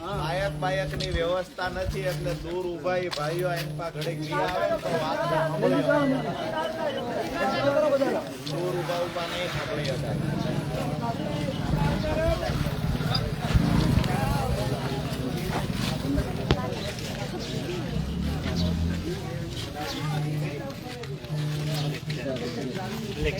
બાયક બાયકની વ્યવસ્થા નથી એટલે દૂર ઊભા ભાઈઓ એમ પા વાત દૂર ઊભા ઊભા નહીં સાંભળી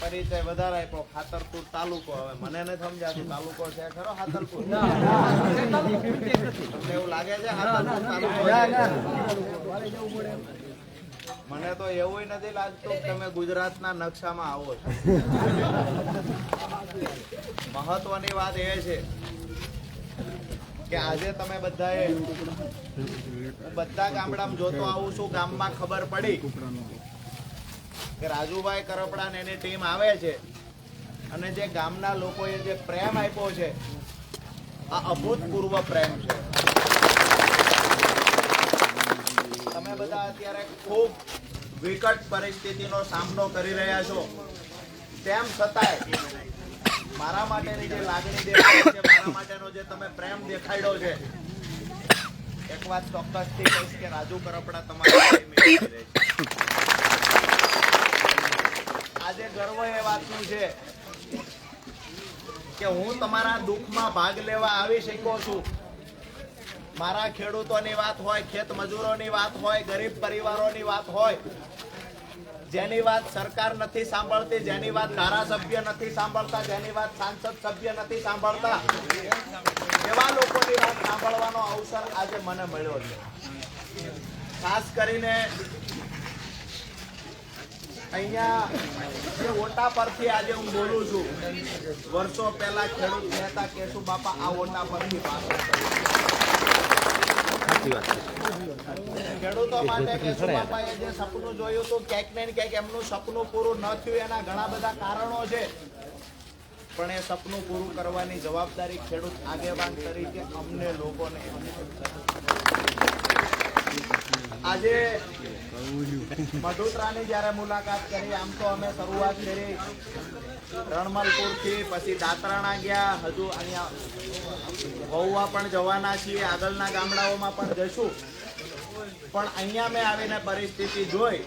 પરિચય વધારે આપ્યો. ખાતરપુર તાલુકો હવે. મને નથી સમજાતું. તાલુકો છે ખરો? ખાતરપુર. તમને એવું લાગે છે ખાતરપુર તાલુકો મને તો એવું નથી લાગતું કે તમે ગુજરાતના નકશામાં આવો છો. મહત્વની વાત એ છે કે આજે તમે બધાએ બધા ગામડામાં જોતો આવું છું ગામમાં ખબર પડી કે રાજુભાઈ કરપડા ને એની ટીમ આવે છે. અને જે ગામના લોકોએ જે પ્રેમ આપ્યો છે, આ અભૂતપૂર્વ પ્રેમ છે. તમે બધા અત્યારે ખૂબ વિકટ પરિસ્થિતિનો સામનો કરી રહ્યા છો. તેમ છતાંય, મારા માટેની જે લાગણી દેખાય છે, મારા માટેનો જે તમે પ્રેમ દેખાડ્યો છે, એક વાત ચોક્કસથી કહીશ કે રાજુ કરપડા તમારા ગર્વ એ વાતનું છે કે હું તમારા દુઃખમાં ભાગ લેવા આવી શક્યો છું. મારા ખેડૂતોની વાત હોય, ખેત મજૂરોની વાત હોય, ગરીબ પરિવારોની વાત હોય, જેની વાત સરકાર નથી સાંભળતી, જેની વાત ધારાસભ્ય નથી સાંભળતા, જેની વાત સાંસદ સભ્ય નથી સાંભળતા, એવા લોકોની વાત સાંભળવાનો અવસર આજે મને મળ્યો છે. ખાસ કરીને અહીંયા જે ઓટા પરથી આજે હું બોલું છું વર્ષો પહેલા ખેડૂત નેતા કેશુ બાપા આ ઓટા પરથી ખેડૂતો માટે કેશુ બાપાએ જે સપનું જોયું હતું ક્યાંક ને ક્યાંક એમનું સપનું પૂરું ન થયું એના ઘણા બધા કારણો છે. પણ એ સપનું પૂરું કરવાની જવાબદારી ખેડૂત આગેવાન તરીકે અમને લોકોને આજે મધુત્રાની જ્યારે મુલાકાત કરી, આમ તો અમે શરૂઆત કરી રણમલપુરથી પછી દાતરાણા ગયા, હજુ અહીંયા વહુવા પણ જવાના છીએ, આગળના ગામડાઓમાં પણ જશું. પણ અહીંયા મેં આવીને પરિસ્થિતિ જોઈ.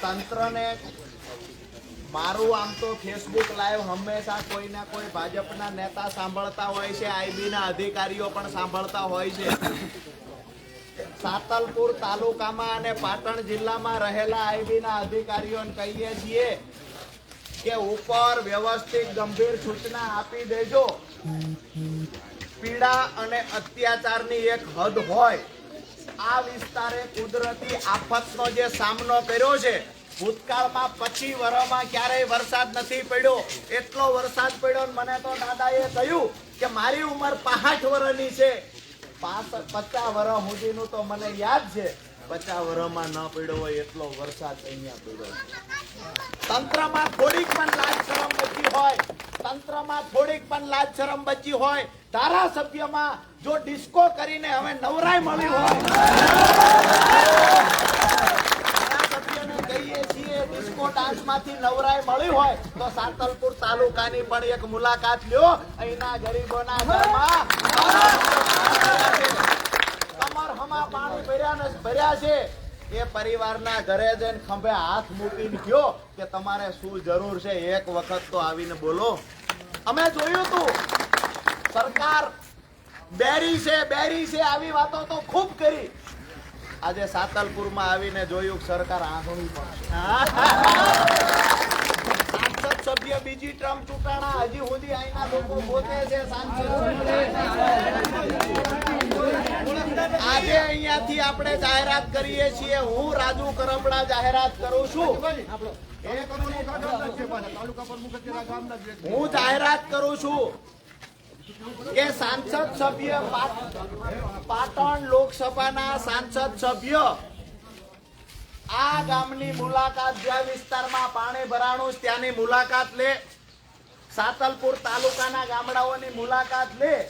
તંત્રને મારું આમ તો ફેસબુક લાઈવ હંમેશા કોઈના કોઈ ભાજપના નેતા સાંભળતા હોય છે, આઈબીના અધિકારીઓ પણ સાંભળતા હોય છે. સાતલપુર તાલુકામાં અને પાટણ જિલ્લામાં રહેલા આઈબીના અધિકારીઓને કહીએ છીએ કે ઉપર વ્યવસ્થિત ગંભીર સૂચના આપી દેજો. પીડા અને અત્યાચારની એક હદ હોય. આ વિસ્તારે કુદરતી આફતનો જે સામનો કર્યો છે, ભૂતકાળમાં પચી વર્ષમાં ક્યારેય વરસાદ નથી પડ્યો. એટલો વરસાદ પડ્યો મને તો દાદાએ કહ્યું કે મારી ઉંમર પાંઠ વર્ષની છે. પચાસ વર્ષ સુધીનું તો મને યાદ છે. પચાસ વર્ષમાં ન પડ્યો હોય એટલો વરસાદ અહીંયા પડ્યો. તંત્રમાં થોડીક પણ લાજ શરમ બચી હોય. તંત્રમાં થોડીક પણ લાજ શરમ બચી હોય. ધારાસભ્યમાં જો ડિસ્કો કરીને હવે નવરાઈ મળી હોય. ડિસ્કો નવરાઈ મળી હોય તો સાતલપુર તાલુકાની પણ એક મુલાકાત લ્યો. અહીંના ગરીબોના ઘરમાં. કમર હમા પાણી તમારે એક વખત તો આવીને બોલો. અમે જોયું તું. સરકાર બેરી છે બેરી છે, આવી વાતો તો ખૂબ કરી. આજે સાતલપુરમાં આવીને જોયું સરકાર છે. સાંસદ સભ્ય બીજી ટ્રમ ચૂંટાણા, હજી સુધી અહીંના લોકો પોતે છે આજે અહીંયાથી આપણે જાહેરાત કરીએ છીએ. હું રાજુ કરમડા જાહેરાત કરું છું. હું જાહેરાત કરું છું કે સાંસદ સભ્ય પાટ- પાટણ લોકસભાના સાંસદ સભ્ય આ ગામની મુલાકાત જ્યાં વિસ્તારમાં પાણી ભરાણું ત્યાંની મુલાકાત લે. સાતલપુર તાલુકાના ગામડાઓની મુલાકાત લે.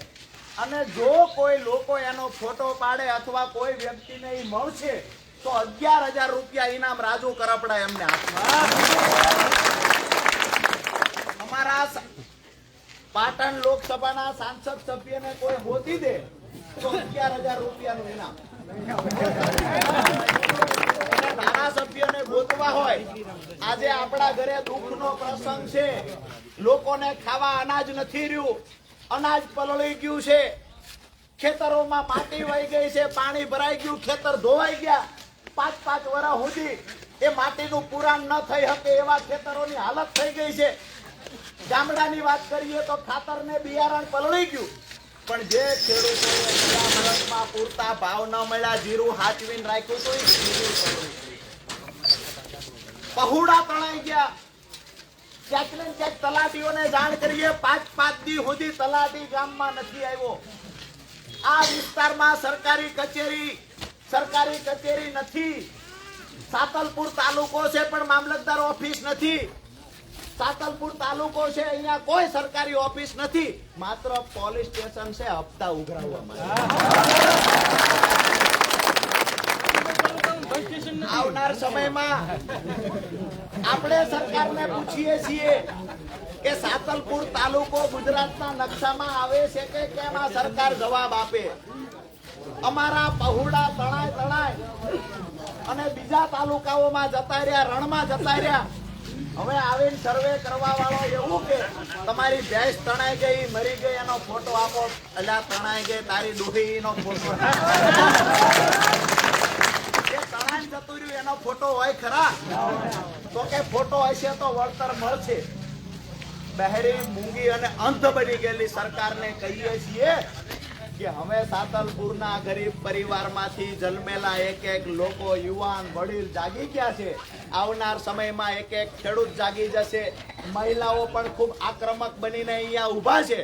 અને જો કોઈ લોકો એનો ફોટો પાડે અથવા કોઈ વ્યક્તિને એ મળશે, તો અગિયાર હજાર રૂપિયા ઇનામ રાજુ કરપડા એમને આપવા અમારા પાટણ લોકસભાના સાંસદ સભ્યને કોઈ હોતી દે, તો અગિયાર હજાર રૂપિયાનું ઇનામ. ધારાસભ્યને ગોતવા હોય. આજે આપણા ઘરે દુઃખનો પ્રસંગ છે. લોકોને ખાવા અનાજ નથી રહ્યું. અનાજ પલળી ગયું છે. ખેતરોમાં માટી વહી ગઈ છે. પાણી ભરાઈ ગયું. ખેતર ધોવાઈ ગયા. પાંચ પાંચ વર્ષ સુધી એ માટીનું પુરાણ ન થઈ શકે એવા ખેતરોની હાલત થઈ ગઈ છે. ગામડાની વાત કરીએ તો ખાતર ને બિયારણ પલળી ગયું. પણ જે ખેડૂતોએ ગયા વર્ષમાં પૂરતા ભાવ ન મળ્યા, જીરું હાચવીને રાખ્યું તો એ જીરું પલળી તણાઈ ગયા. ક્યાંક ને જાણ કરીએ. પાંચ પાંચ દી સુધી તલાટી ગામમાં નથી આવ્યો. આ વિસ્તારમાં સરકારી કચેરી સરકારી કચેરી નથી. સાતલપુર તાલુકો છે, પણ મામલતદાર ઓફિસ નથી. સાતલપુર તાલુકો છે, અહીંયા કોઈ સરકારી ઓફિસ નથી. માત્ર પોલીસ સ્ટેશન છે, હપ્તા ઉઘરાવવા માટે. આવનાર સમયમાં આપણે સરકારને પૂછીએ છીએ કે સાતલપુર તાલુકો ગુજરાતના નકશામાં આવે છે કે કેમ આ સરકાર જવાબ આપે? અમારા પહુડા તણાય તણાય અને બીજા તાલુકાઓમાં જતા રહ્યા, રણમાં જતા રહ્યા. હવે આવીને સર્વે કરવા વાળો એવું કે, તમારી ભેંસ તણાઈ ગઈ, મરી ગઈ, એનો ફોટો આપો. અલ્યા, તણાઈ ગઈ, તારી ડોહી નો ફોટો જતું એનો ફોટો હોય ખરા? તો કે ફોટો હશે તો વળતર મળશે. બહેરી, મૂંગી અને અંધ બની ગયેલી સરકારને કહીએ છીએ કે હવે સાતલપુરના ગરીબ પરિવારમાંથી જન્મેલા એક એક લોકો યુવાન, વડીલ જાગી ગયા છે. આવનાર સમયમાં એક એક ખેડૂત જાગી જશે. મહિલાઓ પણ ખૂબ આક્રમક બનીને અહીંયા ઊભા છે.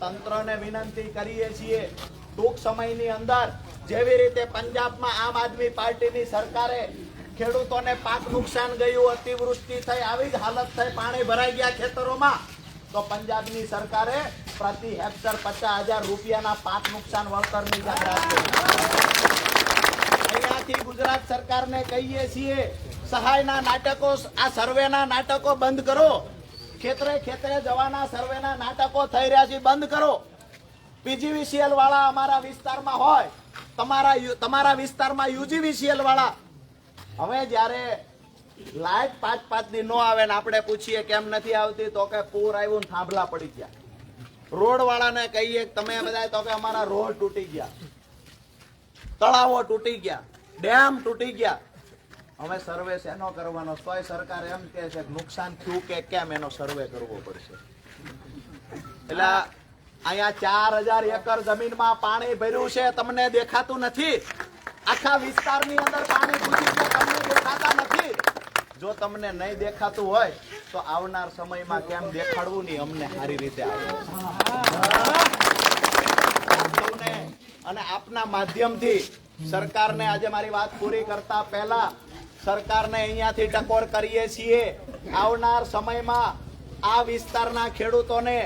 તંત્રને વિનંતી કરીએ છીએ ટૂંક સમયની અંદર જેવી રીતે પંજાબમાં આમ આદમી પાર્ટીની સરકારે ખેડૂતોને પાક નુકસાન ગયું, અતિવૃષ્ટિ થઈ, આવી જ હાલત થઈ, પાણી ભરાઈ ગયા ખેતરોમાં, તો પંજાબની સરકારે પ્રતિ હેક્ટર પચાસ હજાર રૂપિયાના પાક નુકસાન વળતરની જાહેરાત અહીંયાથી ગુજરાત સરકારને કહીએ છીએ, સહાયના નાટકો, આ સર્વેના નાટકો બંધ કરો. ખેતરે ખેતરે જવાના સર્વેના નાટકો થઈ રહ્યા છે, બંધ કરો. પીજીવીસીએલ વાળા અમારા વિસ્તારમાં હોય તમારા તમારા વિસ્તારમાં યુજીવીસીએલ વાળા. હવે જ્યારે લાઈટ પાંચ પાંચ દી નો આવે ને આપણે પૂછીએ કેમ નથી આવતી, તો કે પૂર આવ્યું ને થાંભલા પડી ગયા. રોડ વાળાને કહીએ તમે બધા તો કે અમારા રોડ તૂટી ગયા. તળાવો તૂટી ગયા. ડેમ તૂટી ગયા. હવે સર્વે એનો કરવાનો? તોય સરકાર એમ કે છે નુકસાન થયું કે કેમ એનો સર્વે કરવો પડશે? એટલે અહીંયા ચાર હજાર એકર જમીનમાં પાણી ભર્યું છે, તમને દેખાતું નથી. આખા વિસ્તારની અંદર પાણી ઘૂસી તમને દેખાતા નથી. જો તમને નહીં દેખાતું હોય, તો આવનાર સમયમાં કેમ દેખાડવું નહીં? અમને સારી રીતે આવે અને આપના માધ્યમથી સરકારને આજે મારી વાત પૂરી કરતા પહેલા સરકારને અહીંયાથી ટકોર કરીએ છીએ. આવનાર સમયમાં આ વિસ્તારના ખેડૂતોને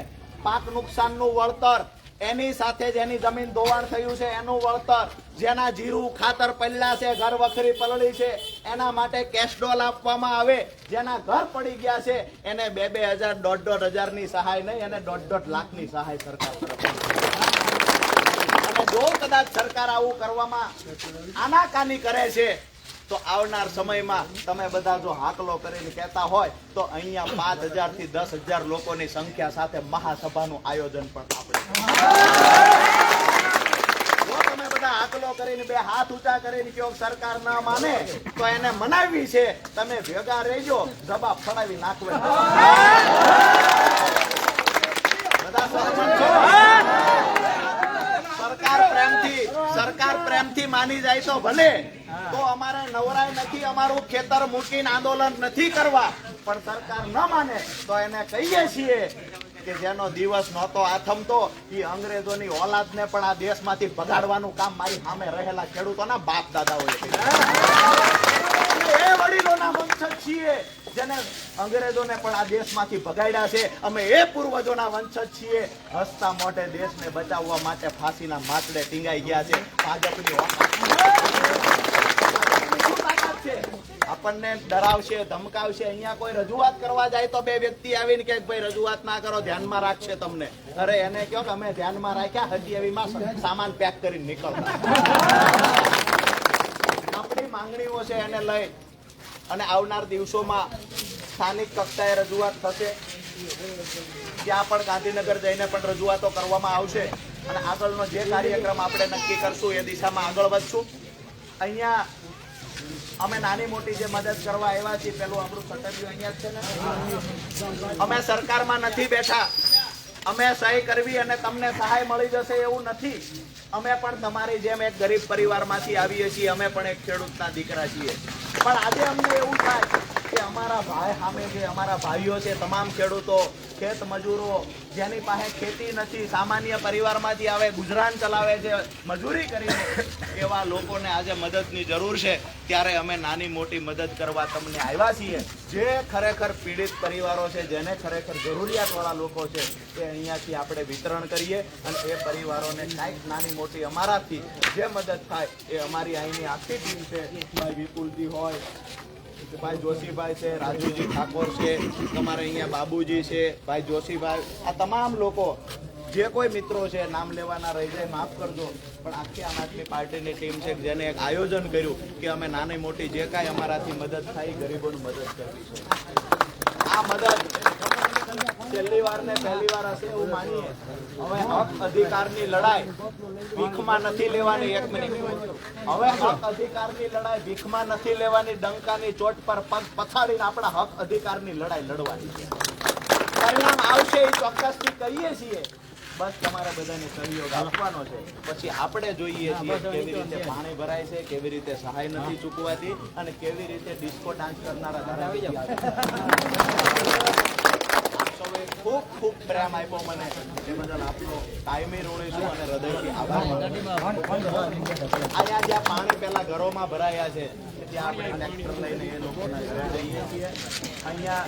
પાક નુકસાનનું વળતર. એની સાથે જેની જમીન ધોવાણ થયું છે, એનું વળતર. જેના જીરું ખાતર પડ્યા છે, ઘર વખરી પલળી છે, એના માટે કેશ આપવામાં આવે. જેના ઘર પડી ગયા છે, એને બે બે હજાર, દોઢ દોઢ હજારની સહાય નહીં અને દોઢ દોઢ લાખની સહાય સરકાર તરફ અને જો કદાચ સરકાર આવું કરવામાં આનાકાની કરે છે તો આવનાર સમયમાં તમે બધા જો હાકલો કરીને કહેતા હોય, તો અહીંયા પાંચ હજારથી દસ હજાર લોકોની સંખ્યા સાથે મહાસભાનું આયોજન પણ આપણે સરકાર ના માને એને મનાવી છે, તમે ભેગા રહેજો, જવાબ ફડાવી નાખવે. સરકાર પ્રેમથી સરકાર પ્રેમથી માની જાય તો ભલે. તો અમારે નવરાય નથી, અમારું ખેતર મૂકીને આંદોલન નથી કરવા. પણ સરકાર ન માને તો એને કહીએ છીએ કે જેનો દિવસ નહોતો આથમતો, એ અંગ્રેજોની ઓલાદને પણ આ દેશમાંથી ભગાડવાનું કામ મારી સામે રહેલા ખેડૂતોના બાપ દાદાઓએ કર્યું. વડીલોના વંશજ છીએ જેને અંગ્રેજોને પણ આ દેશમાંથી ભગાડ્યા છે. અમે એ પૂર્વજોના વંશજ છીએ. હસતા મોઢે દેશને બચાવવા માટે ફાંસીના માતડે ટીંગાઈ ગયા છે. ભાજપની આપણને ડરાવશે, ધમકાવશે. અહીંયા કોઈ રજૂઆત કરવા જાય તો બે વ્યક્તિ આવીને કે ભાઈ, રજૂઆત ના કરો, ધ્યાનમાં રાખશે તમને. અરે એને કહો કે અમે ધ્યાનમાં રાખ્યા, હજી એવીમાં સામાન પેક કરીને નીકળતા આપણી માંગણીઓ છે એને લઈ અને આવનાર દિવસોમાં સ્થાનિક કક્ષાએ રજૂઆત થશે. ત્યાં પણ ગાંધીનગર જઈને પણ રજૂઆતો કરવામાં આવશે. અને આગળનો જે કાર્યક્રમ આપણે નક્કી કરશું, એ દિશામાં આગળ વધશું. અહીંયા અમે નાની મોટી જે મદદ કરવા આવ્યા છીએ, પેલું આપણું સટર્યું અહીંયા છે ને? અમે સરકારમાં નથી બેઠા. અમે સહી કરવી અને તમને સહાય મળી જશે એવું નથી. અમે પણ તમારી જેમ એક ગરીબ પરિવારમાંથી આવીએ છીએ. અમે પણ એક ખેડૂતના દીકરા છીએ. પણ આજે અમને એવું થાય કે અમારા ભાઈ સામે જે અમારા ભાઈઓ છે, તમામ ખેડૂતો, ખેત મજૂરો, જેની પાસે ખેતી નથી, સામાન્ય પરિવારમાંથી આવે, ગુજરાન ચલાવે છે, મજૂરી કરીને એવા લોકોને આજે મદદની જરૂર છે. ત્યારે અમે નાની મોટી મદદ કરવા તમને આવ્યા છીએ. જે ખરેખર પીડિત પરિવારો છે, જેને ખરેખર જરૂરિયાતવાળા લોકો છે તે અહીંયાથી આપણે વિતરણ કરીએ અને એ પરિવારોને કાંઈક નાની મોટી અમારાથી જે મદદ થાય, એ અમારી અહીંની આખી ટીમ છે. વિપુલજી હોય ભાઈ જોશીભાઈ છે, રાજુજી ઠાકોર છે, તમારે અહીંયા બાબુજી છે, ભાઈ જોશીભાઈ, આ તમામ લોકો જે કોઈ મિત્રો છે, નામ લેવાના રહી જાય, માફ કરજો, પણ આખી આમ આદમી પાર્ટીની ટીમ છે, જેને એક આયોજન કર્યું કે અમે નાની મોટી જે કાંઈ અમારાથી મદદ થાય ગરીબોની મદદ કરવી છે. આ મદદ છેલ્લી વાર ને પહેલી વાર હશે એવું માનીએ. હવે હક અધિકારની લડાઈ ભીખમાં નથી લેવાની એક મિનિટ. હવે હક અધિકારની લડાઈ ભીખમાં નથી લેવાની, ડંકાની ચોટ પર પગ પછાડીને આપણા હક અધિકારની લડાઈ લડવાની છે. પરિણામ આવશે એ ચોક્કસથી કહીએ છીએ. બસ તમારે બધાને સહયોગ આપવાનો છે. પછી આપણે જોઈએ છીએ કેવી રીતે પાણી ભરાય છે, કેવી રીતે સહાય નથી ચૂકવાતી અને કેવી રીતે ડિસ્કો ડાન્સ કરનારા ધરાવી જાય ખૂબ ખૂબ પ્રેમ આપ્યો મને. એ બદલ આપનો કાયમી ઋણી છું અને હૃદયથી આભાર અહીંયા જ્યાં પાણી પહેલાં ઘરોમાં ભરાયા છે, ત્યાં આપણે ટ્રેક્ટર લઈને એ લોકોના ઘરે જઈએ છીએ. અહીંયા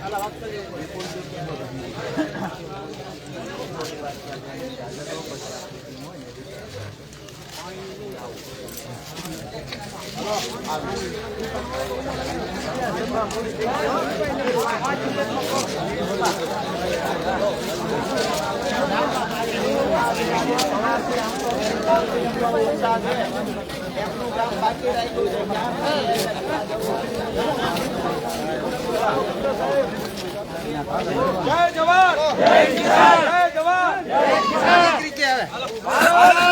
જય જવાન! જય કિસાન! જય જવાન! જય કિસાન! દીકરી કે આવે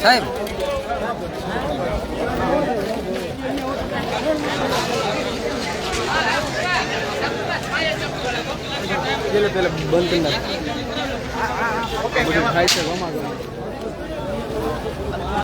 સાહેબ પેલે પેલે બંધ કરી નાખ બધું થાય છે ગમા ગમા